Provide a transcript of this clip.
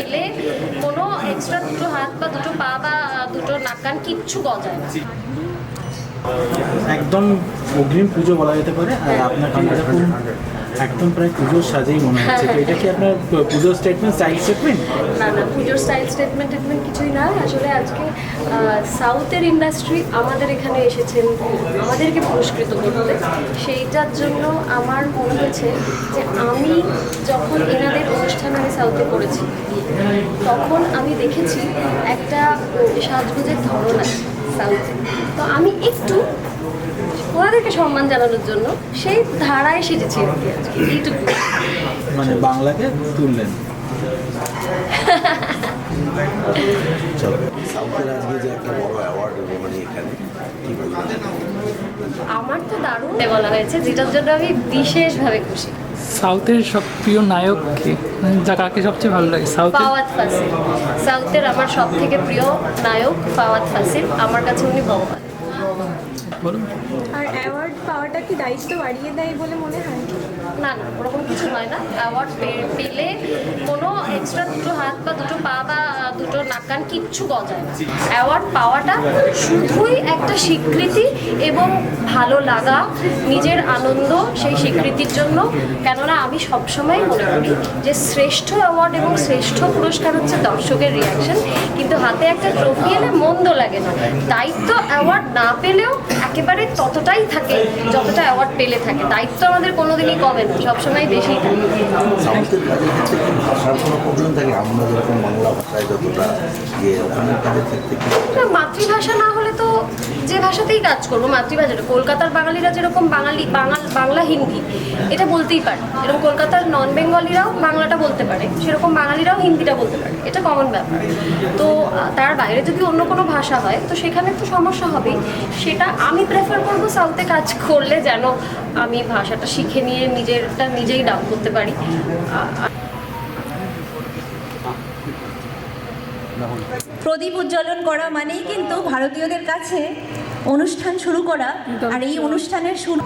পেলে কোনো এক্সট্রা দুটো হাত বা দুটো পা বা দুটো নাকান কিচ্ছু গজায় না। একদম অগ্রিম পুজো বলা যেতে পারে, আর আপনার একদম প্রায় পুজোর সাজেই মনে হচ্ছে। তো এটা কি আপনার পুজোর স্টেটমেন্ট স্টাইল স্টেটমেন্ট না না, পুজোর স্টাইল স্টেটমেন্ট টেটমেন্ট কিছুই না আসলে আজকে সাউথের ইন্ডাস্ট্রি আমাদের এখানে এসেছেন, আমাদেরকে পুরস্কৃত করতে। সেইটার জন্য আমার মনে হয়েছে যে আমি যখন এনাদের অনুষ্ঠান আমি সাউথে করেছি, তখন আমি দেখেছি একটা সাজগোজের ধরন আছে সাউথে তো আমি একটু ওনাদেরকে সম্মান জানানোর জন্য সেই ধারায় সেজেছি আর কি আজকে এইটুকু। মানে বাংলাকে তুললেন। সাউথের আজকে যে একটা বড় অ্যাওয়ার্ড মানে এখানে কি আমার তো দারুণ বলা হয়েছে যেটার জন্য আমি বিশেষভাবে খুশি। সাউথের সব প্রিয় নায়ক কে? মানে যা কাকে সবচেয়ে ভালো লাগে? সাউথের? ফাওয়াদ ফাসিল। সাউথের আমার সব থেকে প্রিয় নায়ক ফাওয়াদ ফাসিল আমার কাছে উনি ভগবান। বলুন আর অ্যাওয়ার্ড পাওয়াটা কি দায়িত্ব বাড়িয়ে দেয় বলে মনে হয়? না না ওরকম কিছু হয় না। অ্যাওয়ার্ড পেলে কোনো এক্সট্রা দুটো হাত বা দুটো পা বা দুটো নাক কান কিচ্ছু গজায় না। অ্যাওয়ার্ড পাওয়াটা শুধুই একটা স্বীকৃতি এবং ভালো লাগা, নিজের আনন্দ সেই স্বীকৃতির জন্য। কেননা আমি সবসময় মনে করি যে শ্রেষ্ঠ অ্যাওয়ার্ড এবং শ্রেষ্ঠ পুরস্কার হচ্ছে দর্শকের রিয়াকশন কিন্তু হাতে একটা ট্রফি এলে মন্দ লাগে না। দায়িত্ব অ্যাওয়ার্ড না পেলেও একেবারে ততটাই থাকে, যতটা অ্যাওয়ার্ড পেলে থাকে। দায়িত্ব আমাদের কোনোদিনই কমে না, সবসময় বেশিই থাকে। সাউথের কাজের ক্ষেত্রে কি ভাষার কোনো প্রবলেম থাকে আমরা যেরকম বাংলা ভাষায় যতটা ইয়ে ওখানের কাজের ক্ষেত্রে মাতৃভাষা না হলে তো যে ভাষাতেই কাজ করব মাতৃভাষাটা কলকাতার বাঙালিরা যেরকম বাঙালি, বাঙাল, বাংলা হিন্দি, এটা বলতেই পারে। এরকম কলকাতার নন বেঙ্গলিরাও বাংলাটা বলতে পারে, সেরকম বাঙালিরাও হিন্দিটা বলতে পারে, এটা কমন ব্যাপার। তো তার বাইরে যদি অন্য কোনো ভাষা হয়, তো সেখানে তো সমস্যা হবেই। সেটা আমি প্রেফার করব সাউথে কাজ করলে যেন আমি ভাষাটা শিখে নিয়ে নিজেরটা নিজেই ডাউন করতে পারি। প্রদীপ উজ্জ্বলন করা মানেই কিন্তু ভারতীয়দের কাছে অনুষ্ঠান শুরু করা আর এই অনুষ্ঠানের শুরু